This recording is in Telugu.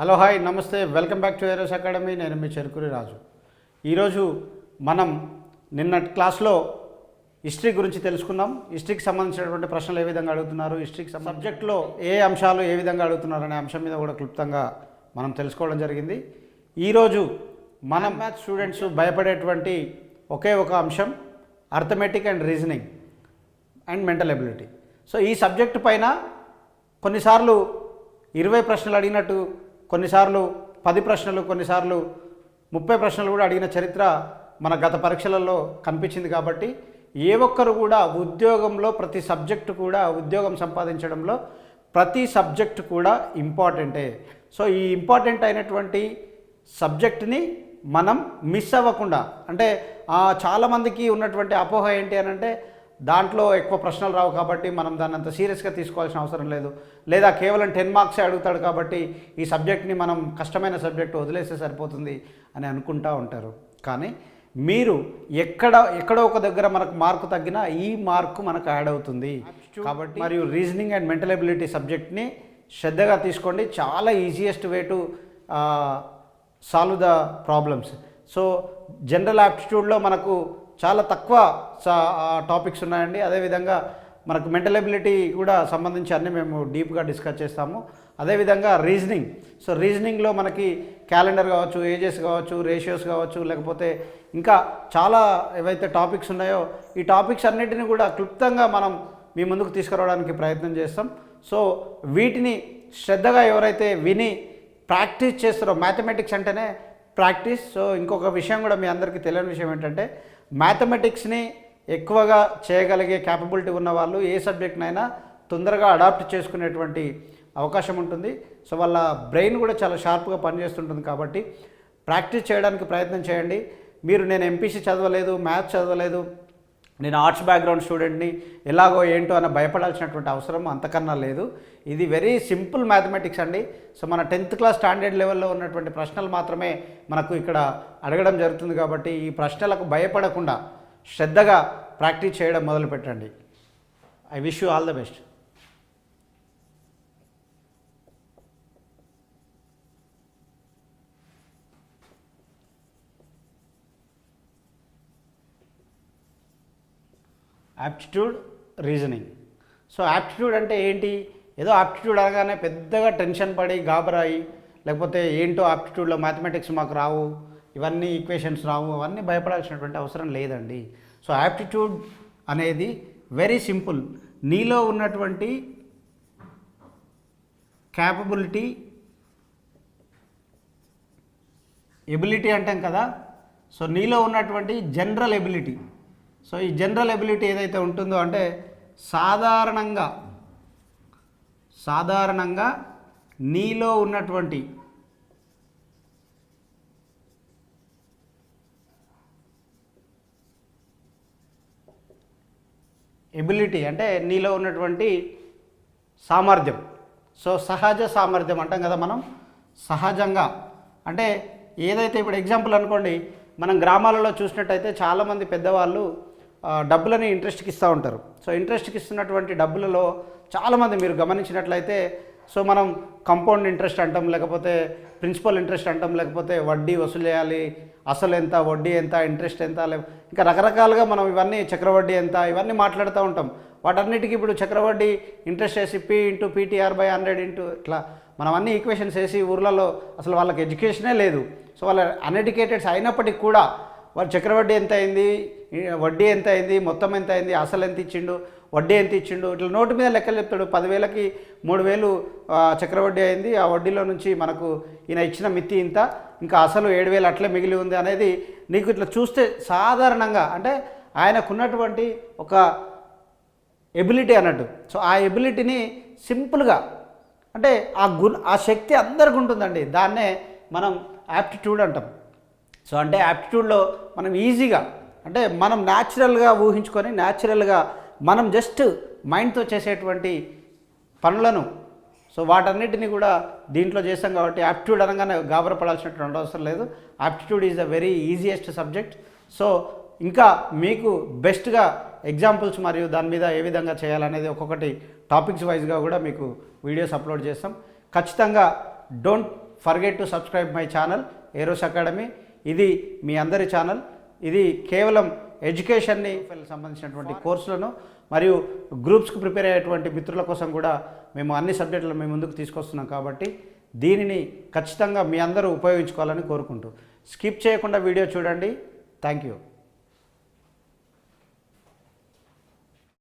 హలో హాయ్ నమస్తే welcome back to Aeros academy. నేను మీ చెరుకురి రాజు. ఈరోజు మనం నిన్న క్లాస్లో హిస్టరీ గురించి తెలుసుకున్నాం. హిస్టరీకి సంబంధించినటువంటి ప్రశ్నలు ఏ విధంగా అడుగుతున్నారు? హిస్టరీకి సబ్జెక్ట్లో ఏ అంశాలు ఏ విధంగా అడుగుతున్నారు అనే అంశం మీద కూడా క్లుప్తంగా మనం తెలుసుకోవడం జరిగింది. ఈరోజు మనం మ్యాథ్స్ స్టూడెంట్స్ భయపడేటువంటి ఒకే ఒక అంశం arithmetic and reasoning and mental ability so ఈ సబ్జెక్ట్ పైన కొన్నిసార్లు ఇరవై ప్రశ్నలు అడిగినట్టు కొన్నిసార్లు పది ప్రశ్నలు కొన్నిసార్లు ముప్పై ప్రశ్నలు కూడా అడిగిన చరిత్ర మన గత పరీక్షలలో కనిపించింది కాబట్టి ఏ ఒక్కరు కూడా ఉద్యోగంలో ప్రతి సబ్జెక్టు కూడా ఉద్యోగం సంపాదించడంలో ప్రతి సబ్జెక్టు కూడా ఇంపార్టెంటే. సో ఈ ఇంపార్టెంట్ అయినటువంటి సబ్జెక్ట్ని మనం మిస్ అవ్వకుండా అంటే చాలామందికి ఉన్నటువంటి అపోహ ఏంటి అని అంటే దాంట్లో ఎక్కువ ప్రశ్నలు రావు కాబట్టి మనం దాన్ని అంత సీరియస్గా తీసుకోవాల్సిన అవసరం లేదు. లేదా కేవలం టెన్ మార్క్సే అడుగుతాడు కాబట్టి ఈ సబ్జెక్ట్ని మనం కష్టమైన సబ్జెక్ట్ వదిలేస్తే సరిపోతుంది అని అనుకుంటా ఉంటారు. కానీ మీరు ఎక్కడ ఎక్కడో ఒక దగ్గర మనకు మార్కు తగ్గినా ఈ మార్కు మనకు యాడ్ అవుతుంది. కాబట్టి మరియు రీజనింగ్ అండ్ మెంటల్ ఎబిలిటీ సబ్జెక్ట్ని శ్రద్ధగా తీసుకోండి. చాలా easiest way to solve the problems. So general యాప్టిట్యూడ్లో మనకు చాలా తక్కువ టాపిక్స్ ఉన్నాయండి. అదేవిధంగా మనకు మెంటల్ ఎబిలిటీ కూడా సంబంధించి అన్నీ మేము డీప్గా డిస్కస్ చేస్తాము. అదేవిధంగా రీజనింగ్. సో రీజనింగ్లో మనకి క్యాలెండర్ కావచ్చు ఏజెస్ కావచ్చు రేషియోస్ కావచ్చు లేకపోతే ఇంకా చాలా ఏవైతే టాపిక్స్ ఉన్నాయో ఈ టాపిక్స్ అన్నిటిని కూడా క్లుప్తంగా మనం మీ ముందుకు తీసుకురావడానికి ప్రయత్నం చేస్తాం. సో వీటిని శ్రద్ధగా ఎవరైతే విని ప్రాక్టీస్ చేస్తారో మ్యాథమెటిక్స్ అంటేనే ప్రాక్టీస్. సో ఇంకొక విషయం కూడా మీ అందరికీ తెలియని విషయం ఏంటంటే మ్యాథమెటిక్స్ని ఎక్కువగా చేయగలిగే క్యాపబిలిటీ ఉన్న వాళ్ళు ఏ సబ్జెక్ట్నైనా తొందరగా అడాప్ట్ చేసుకునేటువంటి అవకాశం ఉంటుంది. సో వాళ్ళ బ్రెయిన్ కూడా చాలా షార్ప్గా పనిచేస్తుంటుంది కాబట్టి ప్రాక్టీస్ చేయడానికి ప్రయత్నం చేయండి. మీరు నేను ఎంపీసీ చదవలేదు మ్యాథ్స్ చదవలేదు నేను ఆర్ట్స్ బ్యాక్గ్రౌండ్ స్టూడెంట్ని ఎలాగో ఏంటో అని భయపడాల్సినటువంటి అవసరం అంతకన్నా లేదు. ఇది వెరీ సింపుల్ మ్యాథమెటిక్స్ అండి. సో మన టెన్త్ క్లాస్ స్టాండర్డ్ లెవెల్లో ఉన్నటువంటి ప్రశ్నలు మాత్రమే మనకు ఇక్కడ అడగడం జరుగుతుంది కాబట్టి ఈ ప్రశ్నలకు భయపడకుండా శ్రద్ధగా ప్రాక్టీస్ చేయడం మొదలుపెట్టండి. I wish you all the best aptitude reasoning so aptitude అంటే ఏంటి? ఏదో ఆప్టిట్యూడ్ అనగానే పెద్దగా టెన్షన్ పడి గాబరాయి లేకపోతే ఏంటో ఆప్టిట్యూడ్లో మ్యాథమెటిక్స్ మాకు రావు ఇవన్నీ ఈక్వేషన్స్ రావు అవన్నీ భయపడాల్సినటువంటి అవసరం లేదండి. సో యాప్టిట్యూడ్ అనేది వెరీ సింపుల్ నీలో ఉన్నటువంటి క్యాపబిలిటీ ఎబిలిటీ అంటాం కదా? సో నీలో ఉన్నటువంటి జనరల్ ఎబిలిటీ సో ఈ జనరల్ ఎబిలిటీ ఏదైతే ఉంటుందో అంటే సాధారణంగా సాధారణంగా నీలో ఉన్నటువంటి ఎబిలిటీ అంటే నీలో ఉన్నటువంటి సామర్థ్యం. సో సహజ సామర్థ్యం అంటాం కదా మనం? సహజంగా. అంటే ఏదైతే ఇప్పుడు ఎగ్జాంపుల్ అనుకోండి మనం గ్రామాలలో చూసినట్టయితే చాలామంది పెద్దవాళ్ళు డబ్బులని ఇంట్రెస్ట్కి ఇస్తూ ఉంటారు. సో ఇంట్రెస్ట్కి ఇస్తున్నటువంటి డబ్బులలో చాలామంది మీరు గమనించినట్లయితే సో మనం కంపౌండ్ ఇంట్రెస్ట్ అంటాం లేకపోతే ప్రిన్సిపల్ ఇంట్రెస్ట్ అంటాం లేకపోతే వడ్డీ వసూలు చేయాలి అసలు ఎంత వడ్డీ ఎంత ఇంట్రెస్ట్ ఎంత లే ఇంకా రకరకాలుగా మనం ఇవన్నీ చక్రవడ్డీ ఎంత ఇవన్నీ మాట్లాడుతూ ఉంటాం. వాటన్నిటికీ ఇప్పుడు చక్రవడ్డీ ఇంట్రెస్ట్ వేసి P into PTR by hundred into ఇట్లా మనం అన్ని ఈక్వేషన్స్ వేసి ఊర్లలో అసలు వాళ్ళకి ఎడ్యుకేషనే లేదు. సో వాళ్ళ అన్ఎడ్యుకేటెడ్స్ అయినప్పటికీ కూడా వాళ్ళు చక్రవడ్డీ ఎంత అయింది వడ్డీ ఎంత అయింది మొత్తం ఎంత అయింది అసలు ఎంత ఇచ్చిండు వడ్డీ ఎంత ఇచ్చిండు ఇట్లా నోటు మీద లెక్కలు చెప్తాడు. పదివేలకి మూడు వేలు చక్రవడ్డీ అయింది. ఆ వడ్డీలో నుంచి మనకు ఈయన ఇచ్చిన మిత్తి ఇంత ఇంకా అసలు ఏడు వేలు అట్లే మిగిలి ఉంది అనేది నీకు ఇట్లా చూస్తే సాధారణంగా అంటే ఆయనకున్నటువంటి ఒక ఎబిలిటీ అన్నట్టు. సో ఆ ఎబిలిటీని సింపుల్గా అంటే ఆ గుణ ఆ శక్తి అందరికి ఉంటుందండి. దాన్నే మనం యాప్టిట్యూడ్ అంటాం. సో అంటే యాప్టిట్యూడ్లో మనం ఈజీగా అంటే మనం న్యాచురల్గా ఊహించుకొని న్యాచురల్గా మనం జస్ట్ మైండ్తో చేసేటువంటి పనులను సో వాటన్నిటిని కూడా దీంట్లో చేస్తాం కాబట్టి యాప్టిట్యూడ్ అనగానే గాబరపడాల్సినటువంటి అవసరం లేదు. Aptitude is the very easiest subject. So ఇంకా మీకు బెస్ట్గా ఎగ్జాంపుల్స్ మరియు దాని మీద ఏ విధంగా చేయాలనేది ఒక్కొక్కటి టాపిక్స్ వైజ్గా కూడా మీకు వీడియోస్ అప్లోడ్ చేస్తాం. ఖచ్చితంగా don't forget to subscribe my channel Aeros academy. ఇది మీ అందరి ఛానల్. ఇది కేవలం ఎడ్యుకేషన్ని సంబంధించినటువంటి కోర్సులను మరియు గ్రూప్స్కి ప్రిపేర్ అయ్యేటువంటి మిత్రుల కోసం కూడా మేము అన్ని సబ్జెక్టులను మేము ముందుకు తీసుకొస్తున్నాం కాబట్టి దీనిని ఖచ్చితంగా మీ అందరూ ఉపయోగించుకోవాలని కోరుకుంటూ. స్కిప్ చేయకుండా వీడియో చూడండి. Thank you